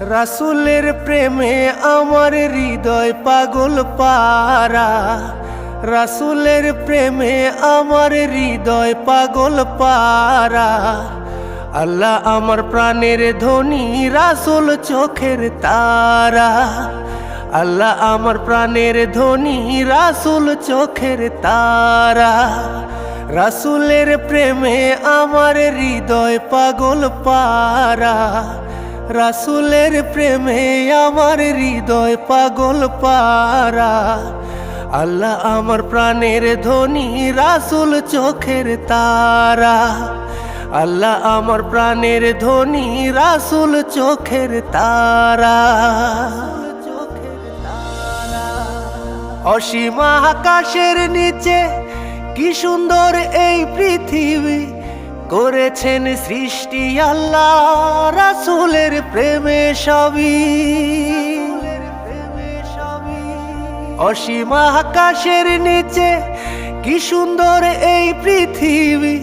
রাসুলের প্রেমে আমার হৃদয় পাগল পারা রাসুলের প্রেমে আমার হৃদয় পাগল পারা আল্লাহ আমার প্রাণের ধ্বনি রাসুল চোখের তারা। আল্লাহ আমার প্রাণের ধ্বনি রাসুল চোখের তারা। রাসুলের প্রেমে আমার হৃদয় পাগল পারা রাসুলের প্রেমে আমার হৃদয় পাগল পারা আল্লাহ আমার প্রাণের ধ্বনি রাসুল চোখের তারা। আল্লাহ আমার প্রাণের ধ্বনি রাসুল চোখের তারা। অসীম আকাশের নিচে কি সুন্দর এই পৃথিবী। করেছেন সৃষ্টি আল্লাহ, রাসুলের প্রেমে সবই। অসীম আকাশের নিচে কি সুন্দর এই পৃথিবী।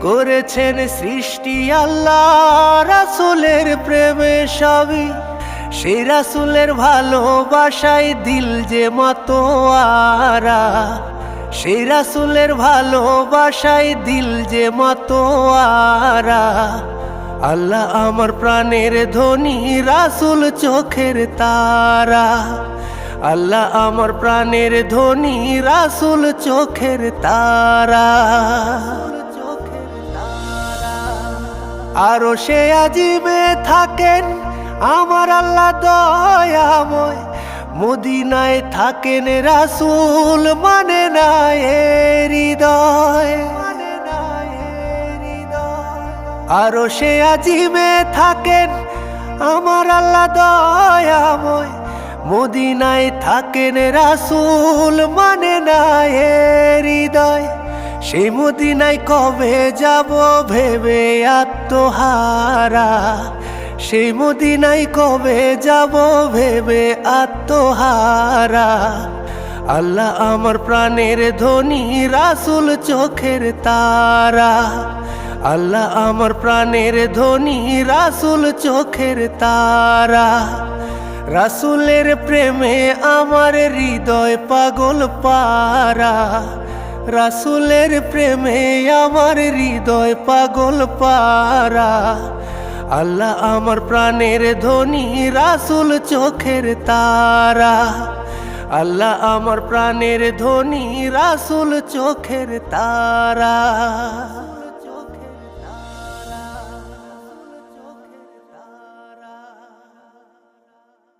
করেছেন সৃষ্টি আল্লাহ, রাসুলের প্রেমে সবই। সেই রাসুলের ভালোবাসায় দিল যে মতো আরা। সেই রাসুলের ভালোবাসায় দিল যে মতো আরা আল্লাহ আমার প্রাণের ধ্বনি রাসুল চোখের তারা। আল্লাহ আমার প্রাণের ধ্বনি রাসুল চোখের তারা। আরও সে আজিমে থাকেন আমার আল্লাহ দয়াময় মদিনায় থাকেন রাসুল মানে না এ হৃদয় আরও সে আজিমে থাকেন আমার আল্লাহ দয়াময়। মদিনায় থাকেন রাসুল মানে না হৃদয়। সেই মদিনায় কবে যাব ভেবে আত্মহারা। সেই মদিনায় কবে যাব ভেবে আত্মহারা? আল্লাহ আমার প্রাণের ধ্বনি রাসুল চোখের তারা। আল্লাহ আমার প্রাণের ধ্বনি রাসুল চোখের তারা। রাসুলের প্রেমে আমার হৃদয় পাগল পারা। রাসুলের প্রেমে আমার হৃদয় পাগল পারা। আল্লাহ আমার প্রাণের ধনী রাসুল চোখের তারা। আল্লাহ আমার প্রাণের ধনী রাসুল চোখের তারা।